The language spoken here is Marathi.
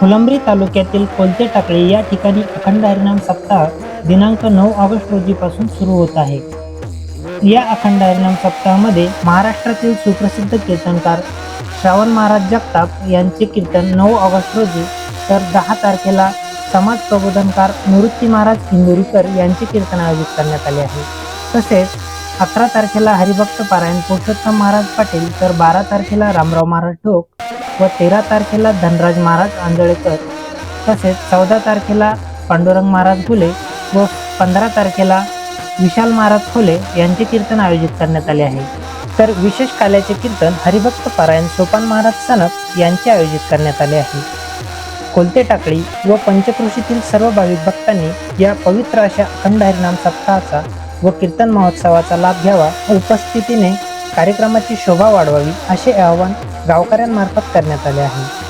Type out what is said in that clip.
फुलंब्री तालुक्यातील कोलते टाकळी या ठिकाणी अखंड हरिनाम सप्ताह दिनांक नऊ ऑगस्ट रोजीपासून सुरू होत आहे. या अखंड हरिनाम सप्ताहामध्ये महाराष्ट्रातील सुप्रसिद्ध कीर्तनकार श्रावण महाराज जगताप यांचे कीर्तन नऊ ऑगस्ट रोजी तर दहा तारखेला समाज प्रबोधनकार निवृत्ती महाराज इंदुरीकर यांचे कीर्तन आयोजित करण्यात आले आहे. तसेच अकरा तारखेला हरिभक्त पारायण पुरुषोत्तम महाराज पाटील तर बारा तारखेला रामराव महाराज ठोक व तेरा तारखेला धनराज महाराज आंदोळेकर तसेच चौदा तारखेला पांडुरंग महाराज फुले व पंधरा तारखेला विशाल महाराज फुले यांचे कीर्तन आयोजित करण्यात आले आहे. तर विशेष काल्याचे कीर्तन हरिभक्त पारायण सोपान महाराज सनक यांचे आयोजित करण्यात आले आहे. कोलते टाकळी व पंचकृषीतील सर्व भाविक भक्तांनी या पवित्र अशा अखंड हरिनाम सप्ताहाचा व कीर्तन महोत्सवाचा लाभ घ्यावा उपस्थितीने कार्यक्रमाची शोभा वाढवावी असे आवाहन गावकऱ्यांमार्फत करण्यात आले आहे.